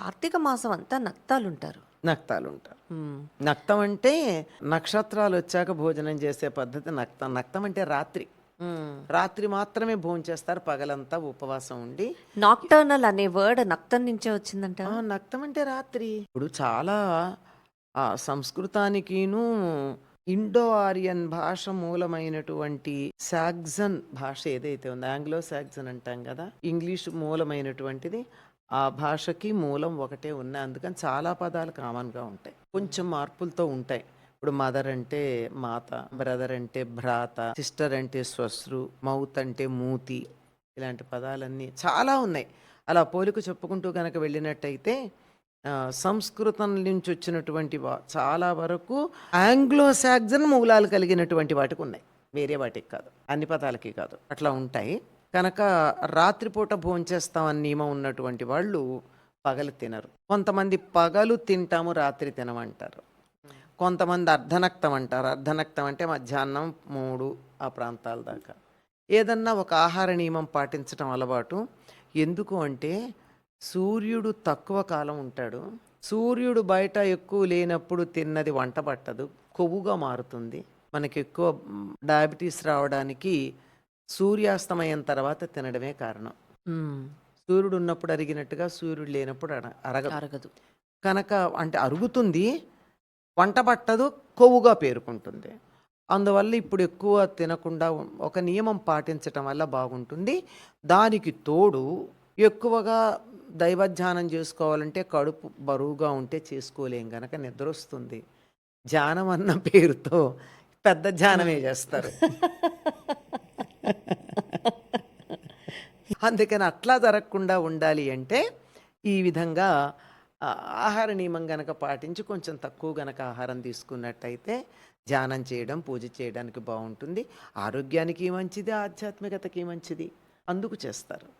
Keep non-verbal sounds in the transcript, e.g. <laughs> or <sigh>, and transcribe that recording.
కార్తీక మాసం అంతా నక్తాలుంటారు. నక్తాలు ఉంటారు మ్మ్. నక్తం అంటే నక్షత్రాలు వచ్చాక భోజనం చేసే పద్ధతి నక్తం నక్తం అంటే రాత్రి. రాత్రి మాత్రమే భోజనం చేస్తారు పగలంతా ఉపవాసం ఉండి. నాక్టర్నల్ అనే వర్డ్ నక్తం నుంచే వచ్చిందంట. నక్తం అంటే రాత్రి. ఇప్పుడు చాలా ఆ, సంస్కృతానికిను ఇండో ఆరియన్ భాష మూలమైనటువంటి సాగ్జన్ భాష ఏదైతే ఉందో ఆంగ్లో సాగ్జన్ అంటాం కదా ఇంగ్లీష్ మూలమైనటువంటిది ఆ భాషకి మూలం ఒకటే ఉన్నాయి అందుకని చాలా పదాలు కామన్గా ఉంటాయి. కొంచెం మార్పులతో ఉంటాయి. ఇప్పుడు మదర్ అంటే మాత బ్రదర్ అంటే భ్రాత సిస్టర్ అంటే స్వశ్రు మౌత్ అంటే మూతి ఇలాంటి పదాలన్నీ చాలా ఉన్నాయి. అలా పోలిక చెప్పుకుంటూ కనుక వెళ్ళినట్టయితే సంస్కృతం నుంచి వచ్చినటువంటి వా- చాలా వరకు ఆంగ్లో సాగ్జన్ మూలాలు కలిగినటువంటి వాటికి ఉన్నాయి. వేరే వాటికి కాదు. అన్ని పదాలకి కాదు. అట్లా ఉంటాయి. కనుక రాత్రిపూట భోంచేస్తామని నియమం ఉన్నటువంటి వాళ్ళు పగలు తినరు. కొంతమంది పగలు తింటాము రాత్రి తినమంటారు. కొంతమంది అర్ధనక్తం అంటారు. అర్ధనక్తం అంటే మధ్యాహ్నం మూడు ఆ ప్రాంతాల దాకా. ఏదన్నా ఒక ఆహార నియమం పాటించడం అలవాటు. ఎందుకు అంటే సూర్యుడు తక్కువ కాలం ఉంటాడు. సూర్యుడు బయట ఎక్కువ లేనప్పుడు తిన్నది వంట పట్టదు. కొవ్వుగా మారుతుంది. మనకి ఎక్కువ డయాబెటీస్ రావడానికి సూర్యాస్తమయం తర్వాత తినడమే కారణం. సూర్యుడు ఉన్నప్పుడు అరిగినట్టుగా సూర్యుడు లేనప్పుడు అర- అరగదు. అరగదు. కనుక అంటే అరుగుతుంది వంట పట్టదు కొవ్వుగా పేరుకుంటుంది. అందువల్ల ఇప్పుడు ఎక్కువ తినకుండా ఉం- ఒక నియమం పాటించటం వల్ల బాగుంటుంది. దానికి తోడు ఎక్కువగా దైవధ్యానం చేసుకోవాలంటే కడుపు బరువుగా ఉంటే చేసుకోలేం గనక నిద్ర వస్తుంది ధ్యానం అన్న పేరుతో పెద్ద ధ్యానమే చేస్తారు. <laughs> <laughs> అందుకని అట్లా జరగకుండా ఉండాలి అంటే ఈ విధంగా ఆహార నియమం గనక పాటించి కొంచెం తక్కువ గనక ఆహారం తీసుకున్నట్టయితే ధ్యానం చేయడం పూజ చేయడానికి బాగుంటుంది. ఆరోగ్యానికి మంచిది ఆధ్యాత్మికతకి మంచిది. అందుకు చేస్తారు.